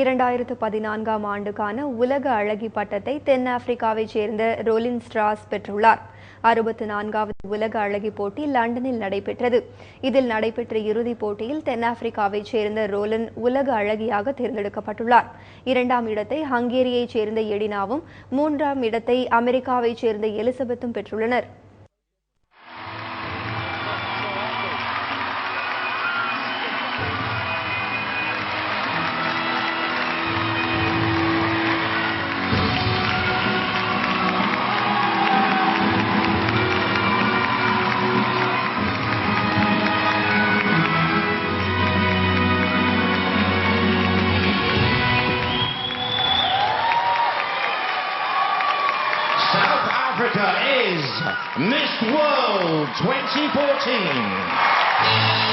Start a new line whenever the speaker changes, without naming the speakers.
இரண்டாயிரத்து பதினான்காம் ஆண்டுக்கான உலக அழகி பட்டத்தை தென்னாப்பிரிக்காவைச் சேர்ந்த ரோலின் ஸ்ட்ராஸ் பெற்றுள்ளார். அறுபத்து நான்காவது உலக அழகி போட்டி லண்டனில் நடைபெற்றது. இதில் நடைபெற்ற இறுதிப் போட்டியில் தென்னாப்பிரிக்காவைச் சேர்ந்த ரோலன் உலக அழகியாக தேர்ந்தெடுக்கப்பட்டுள்ளார். இரண்டாம் இடத்தை ஹங்கேரியைச் சேர்ந்த எடினாவும் மூன்றாம் இடத்தை அமெரிக்காவைச் சேர்ந்த எலிசபெத்தும் பெற்றுள்ளனர்.
Africa is Miss World 2014.